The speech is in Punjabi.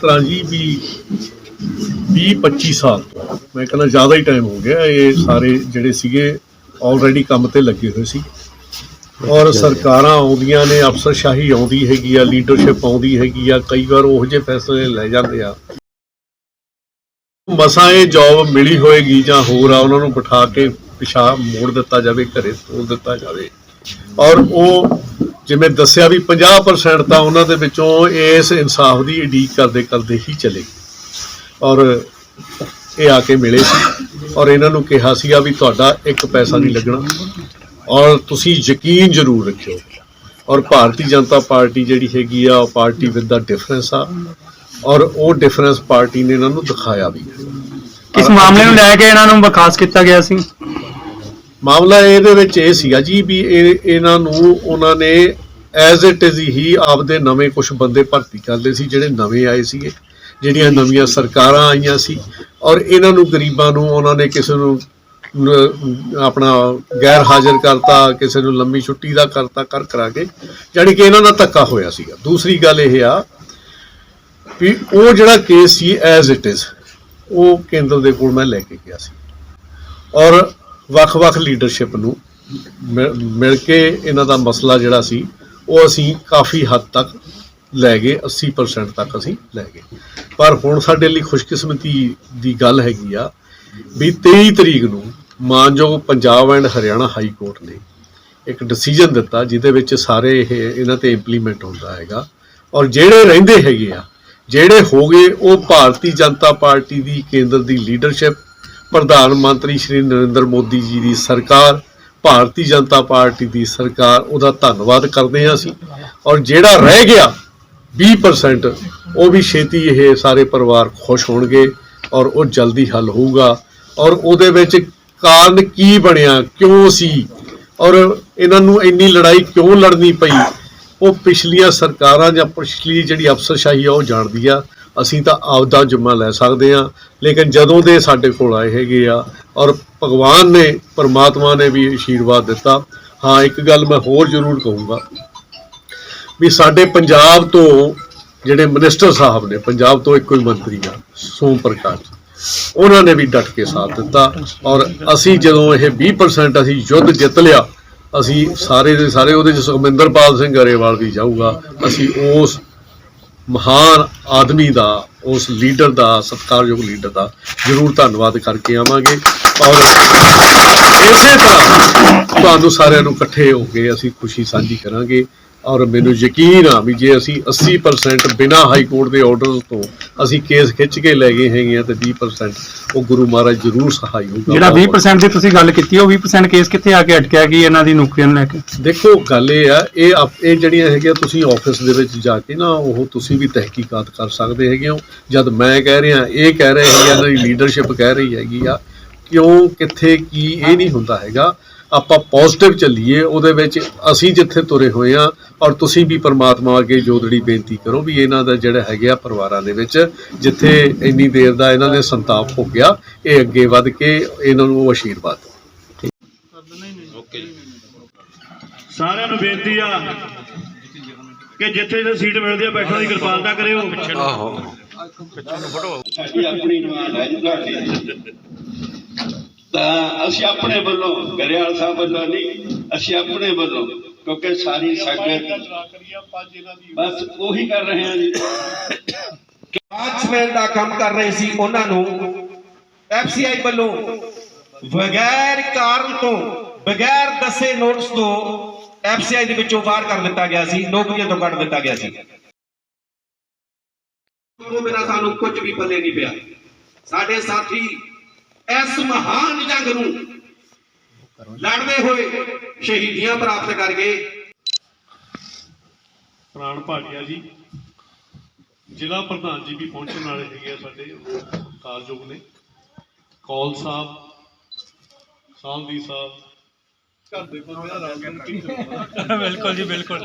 ਤਰ੍ਹਾਂ ਜੀ ਵੀ 20 25 ਸਾਲ ਤੋਂ ਮੈਂ ਕਹਿੰਦਾ ਜ਼ਿਆਦਾ ਹੀ ਟਾਈਮ ਹੋ ਗਿਆ ਇਹ ਸਾਰੇ ਜਿਹੜੇ ਸੀਗੇ ਆਲਰੇਡੀ ਕੰਮ ਤੇ ਲੱਗੇ ਹੋਏ ਸੀ। ਔਰ ਸਰਕਾਰਾਂ ਆਉਂਦੀਆਂ ਨੇ ਅਫਸਰਸ਼ਾਹੀ ਆਉਂਦੀ ਹੈਗੀ ਆ ਲੀਡਰਸ਼ਿਪ ਆਉਂਦੀ ਹੈਗੀ ਆ ਕਈ ਵਾਰ ਉਹੋ ਜਿਹੇ ਫੈਸਲੇ ਲੈ ਜਾਂਦੇ ਆ। ਮਸਾਂ ਇਹ ਜੌਬ ਮਿਲੀ ਹੋਏਗੀ ਜਾਂ ਹੋਰ ਆ ਉਹਨਾਂ ਨੂੰ ਬਿਠਾ ਕੇ ਪਿਛਾ ਮੋੜ ਦਿੱਤਾ ਜਾਵੇ ਘਰੇ ਤੋੜ ਦਿੱਤਾ ਜਾਵੇ। ਔਰ ਉਹ ਜਿਵੇਂ ਦੱਸਿਆ ਵੀ 50% ਤਾਂ ਉਹਨਾਂ ਦੇ ਵਿੱਚੋਂ ਇਸ ਇਨਸਾਫ ਦੀ ਉਡੀਕ ਕਰਦੇ ਕਰਦੇ ਹੀ ਚਲੇ ਔਰ ਇਹ ਆ ਕੇ ਮਿਲੇ ਸੀ। ਔਰ ਇਹਨਾਂ ਨੂੰ ਕਿਹਾ ਸੀਗਾ ਵੀ ਤੁਹਾਡਾ ਇੱਕ ਪੈਸਾ ਨਹੀਂ ਲੱਗਣਾ। ਔਰ ਤੁਸੀਂ ਯਕੀਨ ਜ਼ਰੂਰ ਰੱਖਿਓ। ਔਰ ਭਾਰਤੀ ਜਨਤਾ ਪਾਰਟੀ ਜਿਹੜੀ ਹੈਗੀ ਆ ਉਹ ਪਾਰਟੀ ਵਿਦ ਦਾ ਡਿਫਰੈਂਸ ਆ। ਔਰ ਉਹ ਡਿਫਰੈਂਸ ਪਾਰਟੀ ਨੇ ਇਹਨਾਂ ਨੂੰ ਦਿਖਾਇਆ ਵੀ। ਕਿਸ ਮਾਮਲੇ ਨੂੰ ਲੈ ਕੇ ਇਹਨਾਂ ਨੂੰ ਬਰਖਾਸਤ ਕੀਤਾ ਗਿਆ ਸੀ? ਮਾਮਲਾ ਇਹਦੇ ਵਿੱਚ ਇਹ ਸੀਗਾ ਜੀ ਵੀ ਇਹ ਇਹਨਾਂ ਨੂੰ ਉਹਨਾਂ ਨੇ ਐਜ਼ ਇਟ ਇਜ਼ ਹੀ ਆਪਦੇ ਨਵੇਂ ਕੁਝ ਬੰਦੇ ਭਰਤੀ ਕਰਦੇ ਸੀ ਜਿਹੜੇ ਨਵੇਂ ਆਏ ਸੀਗੇ ਜਿਹੜੀਆਂ ਨਵੀਆਂ ਸਰਕਾਰਾਂ ਆਈਆਂ ਸੀ। ਔਰ ਇਹਨਾਂ ਨੂੰ ਗਰੀਬਾਂ ਨੂੰ ਉਹਨਾਂ ਨੇ ਕਿਸੇ ਨੂੰ ਆਪਣਾ ਗੈਰ ਹਾਜ਼ਰ ਕਰਤਾ ਕਿਸੇ ਨੂੰ ਲੰਮੀ ਛੁੱਟੀ ਦਾ ਕਰਤਾ ਕਰ ਕਰਾ ਕੇ ਜਾਣੀ ਕਿ ਇਹਨਾਂ ਦਾ ਧੱਕਾ ਹੋਇਆ ਸੀਗਾ। ਦੂਸਰੀ ਗੱਲ ਇਹ ਆ ਵੀ ਉਹ ਜਿਹੜਾ ਕੇਸ ਸੀ ਐਜ਼ ਇਟ ਇਜ਼ ਉਹ ਕੇਂਦਰ ਦੇ ਕੋਲ ਮੈਂ ਲੈ ਕੇ ਗਿਆ ਸੀ। ਔਰ ਵੱਖ-ਵੱਖ ਲੀਡਰਸ਼ਿਪ ਨੂੰ ਮਿਲ ਮਿਲ ਕੇ ਇਹਨਾਂ ਦਾ ਮਸਲਾ ਜਿਹੜਾ ਸੀ, ਉਹ ਅਸੀਂ ਕਾਫੀ ਹੱਦ ਤੱਕ ਲੈ ਗਏ 80% ਤੱਕ ਅਸੀਂ ਲੈ ਗਏ। ਪਰ ਹੁਣ ਸਾਡੇ ਲਈ ਖੁਸ਼ਕਿਸਮਤੀ ਦੀ ਗੱਲ ਹੈਗੀ ਆ ਵੀ 23 ਤਰੀਕ ਨੂੰ ਮਾਨਯੋਗ Punjab and Haryana high court ਨੇ ਇੱਕ ਡਿਸੀਜਨ ਦਿੱਤਾ, ਜਿਹਦੇ ਵਿੱਚ ਸਾਰੇ ਇਹ ਇਹਨਾਂ ਤੇ ਇੰਪਲੀਮੈਂਟ ਹੁੰਦਾ ਹੈਗਾ। ਔਰ ਜਿਹੜੇ ਰਹਿੰਦੇ ਹੈਗੇ ਆ, ਜਿਹੜੇ ਹੋ ਗਏ, ਉਹ ਭਾਰਤੀ ਜਨਤਾ ਪਾਰਟੀ ਦੀ ਕੇਂਦਰ ਦੀ ਲੀਡਰਸ਼ਿਪ ਪ੍ਰਧਾਨ ਮੰਤਰੀ ਸ਼੍ਰੀ ਨਰਿੰਦਰ ਮੋਦੀ ਜੀ ਦੀ ਸਰਕਾਰ, ਭਾਰਤੀ ਜਨਤਾ ਪਾਰਟੀ ਦੀ ਸਰਕਾਰ, ਉਹਦਾ ਧੰਨਵਾਦ ਕਰਦੇ ਹਾਂ ਅਸੀਂ। ਔਰ ਜਿਹੜਾ ਰਹਿ ਗਿਆ 20% ਉਹ ਵੀ ਛੇਤੀ ਇਹ ਸਾਰੇ ਪਰਿਵਾਰ ਖੁਸ਼ ਹੋਣਗੇ ਔਰ ਉਹ ਜਲਦੀ ਹੱਲ ਹੋਊਗਾ। ਔਰ ਉਹਦੇ ਵਿੱਚ ਕਾਰਨ ਕੀ ਬਣਿਆ, ਕਿਉਂ ਸੀ? ਔਰ ਇਹਨਾਂ ਨੂੰ ਇੰਨੀ ਲੜਾਈ ਕਿਉਂ ਲੜਨੀ ਪਈ? ਉਹ ਪਿਛਲੀਆਂ ਸਰਕਾਰਾਂ ਜਾਂ ਪਿਛਲੀ ਜਿਹੜੀ ਅਫਸਰਸ਼ਾਹੀ ਆ, ਉਹ ਜਾਣਦੀ ਆ। ਅਸੀਂ ਤਾਂ ਆਪਦਾ ਜੁਮਾ ਲੈ ਸਕਦੇ ਆ ਲੇਕਿਨ ਜਦੋਂ ਦੇ ਸਾਡੇ ਕੋਲ ਆਏ ਹੈਗੇ ਆ ਔਰ ਭਗਵਾਨ ਨੇ, ਪਰਮਾਤਮਾ ਨੇ ਵੀ ਆਸ਼ੀਰਵਾਦ ਦਿੱਤਾ, ਹਾਂ, ਇੱਕ ਗੱਲ ਮੈਂ ਹੋਰ ਜ਼ਰੂਰ ਕਹੂੰਗਾ ਵੀ ਸਾਡੇ ਪੰਜਾਬ ਤੋਂ ਜਿਹੜੇ ਮਿਨਿਸਟਰ ਸਾਹਿਬ ਨੇ, ਪੰਜਾਬ ਤੋਂ ਇੱਕੋ ਹੀ ਮੰਤਰੀ ਆ, ਸੋਮ ਪ੍ਰਕਾਸ਼। ਉਹਨਾਂ ਨੇ ਵੀ ਡਟ ਕੇ ਸਾਥ ਦਿੱਤਾ ਔਰ ਅਸੀਂ ਜਦੋਂ ਇਹ 20% ਅਸੀਂ ਯੁੱਧ ਜਿੱਤ ਲਿਆ, ਅਸੀਂ ਸਾਰੇ ਦੇ ਸਾਰੇ ਉਹਦੇ ਚ ਸੁਖਮਿੰਦਰਪਾਲ ਸਿੰਘ ਗਰੇਵਾਲ ਵੀ ਜਾਊਗਾ, ਅਸੀਂ ਉਸ ਮਹਾਨ ਆਦਮੀ ਦਾ, ਉਸ ਲੀਡਰ ਦਾ, ਸਤਿਕਾਰਯੋਗ ਲੀਡਰ ਦਾ ਜ਼ਰੂਰ ਧੰਨਵਾਦ ਕਰਕੇ ਆਵਾਂਗੇ ਔਰ ਇਸੇ ਤਰ੍ਹਾਂ ਤੁਹਾਨੂੰ ਸਾਰਿਆਂ ਨੂੰ ਇਕੱਠੇ ਹੋ ਕੇ ਅਸੀਂ ਖੁਸ਼ੀ ਸਾਂਝੀ ਕਰਾਂਗੇ। ਔਰ ਮੈਨੂੰ ਯਕੀਨ ਆ ਵੀ ਜੇ ਅਸੀਂ 80% ਬਿਨਾਂ ਹਾਈ ਕੋਰਟ ਦੇ ਆਰਡਰਸ ਤੋਂ ਅਸੀਂ ਕੇਸ ਖਿੱਚ ਕੇ ਲੈ ਗਏ ਹੈਗੇ ਆ ਤੇ 20% ਉਹ ਗੁਰੂ ਮਹਾਰਾਜ ਜ਼ਰੂਰ ਸਹਾਈ ਹੋਊਗਾ। ਜਿਹੜਾ 20% ਦੀ ਤੁਸੀਂ ਗੱਲ ਕੀਤੀ ਉਹ 20% ਕੇਸ ਕਿੱਥੇ ਆ ਕੇ ਅਟਕਿਆ ਕੀ ਇਹਨਾਂ ਦੀ ਨੌਕਰੀਆਂ ਲੈ ਕੇ? ਦੇਖੋ ਗੱਲ ਇਹ ਆ ਇਹ ਇਹ ਜਿਹੜੀਆਂ ਹੈਗੀਆਂ ਤੁਸੀਂ ਆਫਿਸ ਦੇ ਵਿੱਚ ਜਾ ਕੇ ਨਾ ਉਹ ਤੁਸੀਂ ਵੀ ਤਹਿਕੀਕਾਤ ਕਰ ਸਕਦੇ ਹੈਗੇ ਹੋ। ਜਦ ਮੈਂ ਕਹਿ ਰਿਹਾ ਇਹ ਕਹਿ ਰਹੇ ਹੈਗੇ ਇਹਨਾਂ ਦੀ ਲੀਡਰਸ਼ਿਪ ਕਹਿ ਰਹੀ ਹੈਗੀ ਆ ਕਿਉਂ ਕਿੱਥੇ ਕੀ ਇਹ ਨਹੀਂ ਹੁੰਦਾ ਹੈਗਾ। ਆਪਾਂ ਪੋਜ਼ਿਟਿਵ ਚੱਲੀਏ ਉਹਦੇ ਵਿੱਚ ਅਸੀਂ ਜਿੱਥੇ ਤੁਰੇ ਹੋਏ ਆ ਔਰ ਤੁਸੀਂ ਵੀ ਪਰਮਾਤਮਾ ਅੱਗੇ ਜੋਦੜੀ ਬੇਨਤੀ ਕਰੋ ਵੀ ਇਹਨਾਂ ਦਾ ਜਿਹੜਾ ਹੈਗੇ ਆ ਪਰਿਵਾਰਾਂ ਦੇ ਵਿੱਚ ਜਿੱਥੇ ਇੰਨੀ ਦੇਰ ਦਾ ਇਹਨਾਂ ਦੇ ਸੰਤਾਪ ਹੋ ਗਿਆ ਇਹ ਅੱਗੇ ਵੱਧ ਕੇ ਇਹਨਾਂ ਨੂੰ ਆਸ਼ੀਰਵਾਦ ਦਿਓ। ਸਾਰਿਆਂ ਨੂੰ ਬੇਨਤੀ ਆ ਕਿ ਜਿੱਥੇ ਜੇ ਸੀਟ ਮਿਲਦੀ ਆ ਬੈਠਣ ਦੀ ਕਿਰਪਾਲਤਾ ਕਰਿਓ। ਸਾਡੀ ਆਪਣੀ ਡਿਮਾਂਡ ਹੈ ਜੀ ਤੁਹਾਡੀ ਤਾਂ ਅਸੀਂ ਆਪਣੇ ਵੱਲੋਂ ਗਰੇਵਾਲ ਸਾਹਿਬ ਵੱਲੋਂ ਨਹੀਂ ਅਸੀਂ ਆਪਣੇ ਵੱਲੋਂ ਕਿਉਂਕਿ ਸਾਰੀ ਸੰਗਤ ਬਸ ਉਹੀ ਕਰ ਰਹੇ ਹਾਂ ਜੀ। ਵਾਚਮੈਨ ਦਾ ਕੰਮ ਕਰ ਰਹੇ ਸੀ ਉਹਨਾਂ ਨੂੰ ਐਫਸੀਆਈ ਵੱਲੋਂ ਬਗੈਰ ਕਾਰਨ ਤੋਂ ਬਗੈਰ ਦੱਸੇ ਨੋਟਿਸ ਤੋਂ ਐਫਸੀਆਈ ਦੇ ਵਿੱਚੋਂ ਬਾਹਰ ਕਰ ਦਿੱਤਾ ਗਿਆ ਸੀ ਨੌਕਰੀਆਂ ਤੋਂ ਕੱਢ ਦਿੱਤਾ ਗਿਆ ਸੀ। ਉਹ ਬਿਨਾਂ ਸਾਨੂੰ ਕੁਝ ਵੀ ਪੱਲੇ ਨਹੀਂ ਪਿਆ। ਸਾਡੇ ਸਾਥੀ ਇਸ ਮਹਾਨ ਜੰਗ ਨੂੰ ਲੜਦੇ ਹੋਏ ਸ਼ਹੀਦੀਆਂ ਪ੍ਰਾਪਤ ਕਰ ਗਏ। ਪ੍ਰਾਣ ਭਾਟਿਆ ਜੀ ਜ਼ਿਲ੍ਹਾ ਪ੍ਰਧਾਨ ਜੀ ਵੀ ਪਹੁੰਚਣ ਵਾਲੇ ਹੈਗੇ ਆ ਸਾਡੇ ਕਾਰਜੋਗ ਨੇ। ਕੌਲ ਸਾਹਿਬ ਸਾਂਧੀ ਸਾਹਿਬ। ਘਰ ਦੇ ਬਿਲਕੁਲ ਜੀ ਬਿਲਕੁਲ।